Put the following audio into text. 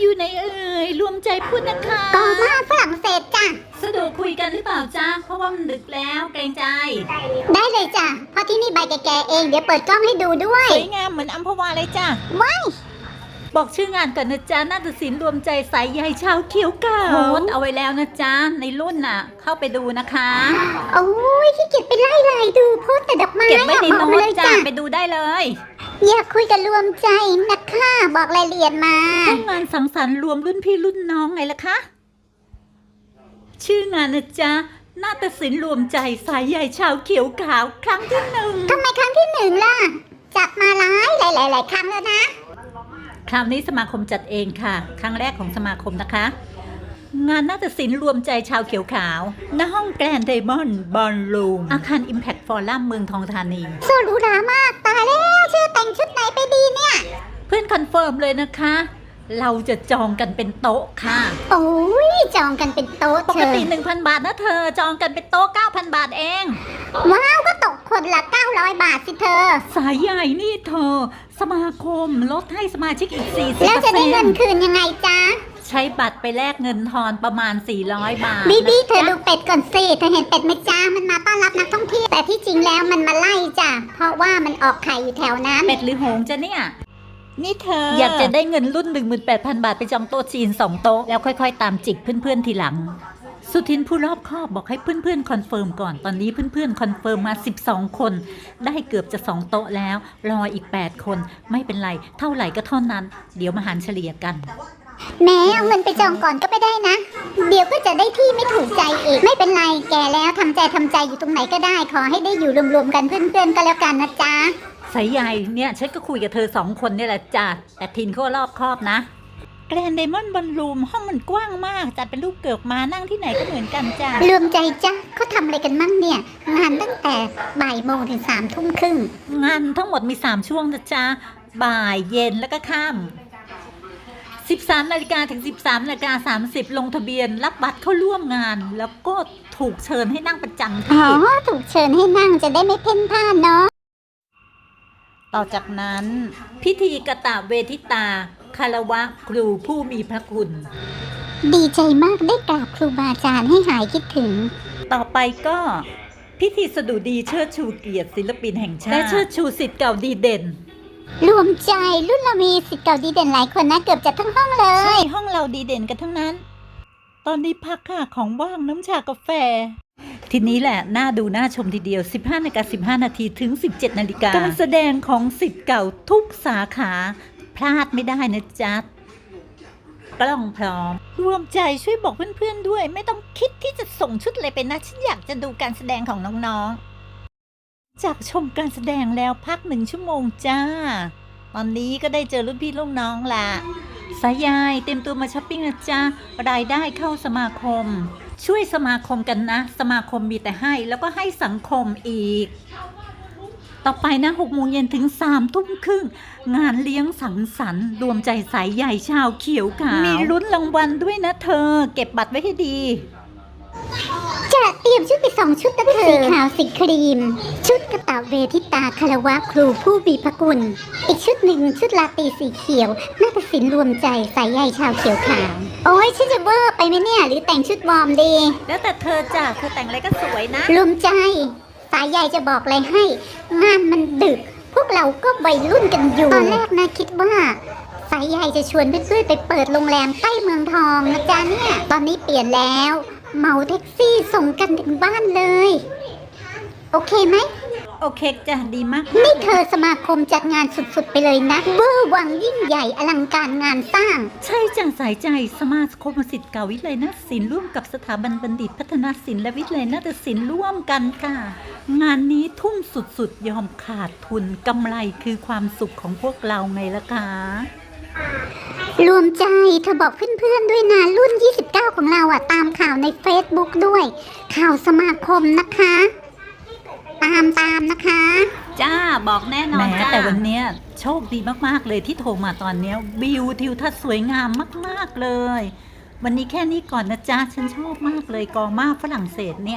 อยู่ในเอ่ยรวมใจพูดนะคะกอมาฝรั่งเศสจ้ะ สะดวกคุยกันหรือเปล่าจ๊ะเพราะว่ามันดึกแล้วเกรงใจ ได้เลยจ้ะเพราะที่นี่ใบแก่ๆเองเดี๋ยวเปิดกล้องให้ดูด้วยสวยงามเหมือนอัมพวาเลยจ้ะว้ายบอกชื่องานก่อนนะจ๊ะนาฏศิลป์รวมใจสายใยชาวเขียวเก่าโพสต์เอาไว้แล้วนะจ๊ะ ในรุ่นน่ะ เข้าไปดูนะคะ โอ้ยขี้เกียจไปไล่ไล่ดูโพสต์แต่ดอกไม้เก็บไว้ในอะบโน้อกตเลยจ้ะจ้ะไปดูได้เลย อยากคุยกับรวมใจนะคะบอกรายละเอียดมาห้องงานสังสรรค์รวมรุ่นพี่รุ่นน้องไงล่ะคะ ชื่องานนะจ๊ะนาฏศิลป์รวมใจสายใยชาวเขียวขาวครั้งที่หนึ่งทำไมครั้งที่หนึ่งล่ะ จัดมาหลายหลายหลายหลายครั้งแล้วนะ คราวนี้สมาคมจัดเองค่ะ ครั้งแรกของสมาคมนะคะ งานนาฏศิลป์รวมใจชาวเขียวขาวณห้องแกรนด์ไดมอนด์บอลลูมอาคาร Impact Forum เมืองทองธานีโซลูรามาก ตายแล้วชื่อแต่งชุดไหนไปดีเนี่ย เพื่อนคอนเฟิร์มเลยนะคะ เราจะจองกันเป็นโต๊ะค่ะ โอ้ยจองกันเป็นโต๊ะปเธกอติ 1,000 บาทนะเธอ จองกันเป็นโต๊ะ 9,000 บาทเอง ว้าวก็ตกคนละ 900 บาทสิเธอ สายใหญ่นี่เธอ สมาคมลดให้สมาชิกอีก 40%แล้วจะได้เงินคืนยังไงจ๊ะ ใช้บัตรไปแลกเงินทอนประมาณ 400 บาท บีบีนะเธอจ๊ะดูเป็ดก่อนสิ เธอเห็นเป็ดไหมจ้า มันมาต้อนรับนักท่องเที่ยว แต่ที่จริงแล้วมันมาไล่จ้ะ เพราะว่ามันออกไข่อยู่แถวนั้น เป็ดหรือหงส์จะเนี่ย นี่เธอออยากจะได้เงินรุ่น 18,000 บาทไปจองโต๊ะจีน 2 โต๊ะ แล้วค่อยๆ ตามจิกเพื่อนๆ ทีหลัง สุทินผู้รอบคอบบอกให้เพื่อนๆ คอนเฟิร์มก่อนตอนนี้เพื่อนๆ คอนเฟิร์มมา 12 คน ได้เกือบจะ 2 โต๊ะแล้ว รออีก 8 คนไม่เป็นไร เท่าไหร่ก็เท่านั้น เดี๋ยวมาหารเฉลี่ยกัน แม้เอาเงินไปจองก่อนก็ไม่ได้นะ เดี๋ยวก็จะได้ที่ไม่ถูกใจอีก ไม่เป็นไรแกแล้วทำใจทำใจอยู่ตรงไหนก็ได้ ขอให้ได้อยู่รวมๆกันเพื่อนๆก็แล้วกันนะจ๊ะ สายใยเนี่ยฉันก็คุยกับเธอสองคนเนี่ยแหละจ้ะแต่ทินเขารอบคอบนะ แกรนไดมอนด์บอลลูมห้องมันกว้างมากจัดเป็นรูปเกิบมานั่งที่ไหนก็เหมือนกันจ้ะ รวมใจจ้ะเขาทำอะไรกันมั่งเนี่ย งานตั้งแต่บ่ายโมงถึงสามทุ่มครึ่ง งานทั้งหมดมี 3 ช่วงนะจ๊ะบ่ายเย็นแล้วก็ค่ำ 13นาฬิกาถึง 13นาฬิกา30 ลงทะเบียน รับบัตรเข้าร่วมงาน แล้วก็ถูกเชิญให้นั่งประจำอ๋ที่อถูกเชิญให้นั่งจะได้ไม่เพ่นพ่านเนาะ ต่อจากนั้น พิธีกตะเวทิตา คารวะครูผู้มีพระคุณ ดีใจมากได้กราบครูบาอาจารย์ให้หายคิดถึง ต่อไปก็พิธีสดุดีเชิดชูเกียรติศิลปินแห่งชาติ และเชิดชูสิทธิ์เก่าดีเด่น รวมใจรุ่นเรามีสิทธิ์เก่าดีเด่นหลายคนนะเกือบจะทั้งห้องเลใช่ย ห้องเราดีเด่นกันทั้งนั้น ตอนนี้พักค่ะของว่างน้ำชากาแฟ ทีนี้แหละ น่าดูน่าชมทีเดียว 15นาฬิกา15 นาทีถึง 17 นาฬิกาการแสดงของสิทธิ์เก่าทุกสาขา พลาดไม่ได้นะจ๊ะกล้องพร้อม รวมใจช่วยบอกเพื่อนๆด้วย ไม่ต้องคิดที่จะส่งชุดอะไรไปนะ ฉันอยากจะดูการแสดงของน้องๆ จากชมการแสดงแล้วพักหนึ่งชั่วโมงจ้า ตอนนี้ก็ได้เจอรุ่นพี่รุ่นน้องละสายายเต็มตัวมาช้อปปิ้งนะจ๊ะรายได้เข้าสมาคม ช่วยสมาคมกันนะ สมาคมมีแต่ให้แล้วก็ให้สังคมอีก ต่อไปนะหกโมงเย็นถึงสามทุ่มครึ่ง งานเลี้ยงสังสรรค์ รวมใจสายใหญ่ชาวเขียวขาวมีลุ้นรางวัลด้วยนะเธอ เก็บบัตรไว้ให้ดี รียมชุดไปสองชุดนะเธอสีขาวสีครีม ชุดกระเป๋าเวทิตาคารวะครูผู้มีพระคุณอีกชุดหนึ่งชุดลาตรีสีเขียวนาฏศิลป์รวมใจสายใยชาวเขียวขาว โอ้ยฉันจะเวอร์ไปไหมเนี่ย หรือแต่งชุดวอร์มดี แล้วแต่เธอจ้ะเธอแต่งอะไรก็สวยนะ รวมใจ สายใยจะบอกอะไรให้ งานมันดึก พวกเราก็วัยรุ่นกันอยู่ ตอนแรกนะคิดว่าสายใยจะชวนเพื่อนๆไปเปิดโรงแรมใต้เมืองทองนะจ๊ะเนี่ย ตอนนี้เปลี่ยนแล้ว เหมาแท็กซี่ส่งกันถึงบ้านเลย โอเคไหม โอเคจ้ะดีมากนี่เธอสมาคมจัดงานสุดๆไปเลยนะเวอร์วังยิ่งใหญ่อลังการงานสร้าง ใช่จังสายใจสมาคมสิทธิ์เก่าวิเลยนะศิลป์ร่วมกับสถาบันบัณฑิตพัฒนาศิลป์และวิเลยนาฏศิลป์ร่วมกันค่ะ งานนี้ทุ่มสุดๆ ยอมขาดทุนกำไรคือความสุขของพวกเราไงล่ะคะรวมใจเธอบอกเพื่อนๆด้วยนะรุ่น 29ของ เราอะตามข่าวใน Facebook ด้วย ข่าวสมาคมนะคะ ตามตามนะคะ จ้าบอกแน่นอนแม้จ้าแต่แต่วัวันนเนี้ยโชคดีมาก ๆ เลยที่โทรมาตอนเนี้ยวิวทิวทัศน์สวยงามมาก ๆ เลย วันนี้แค่นี้ก่อนนะจ๊ะ ฉันชอบมากเลยกอมาฝรั่งเศสเนี่ย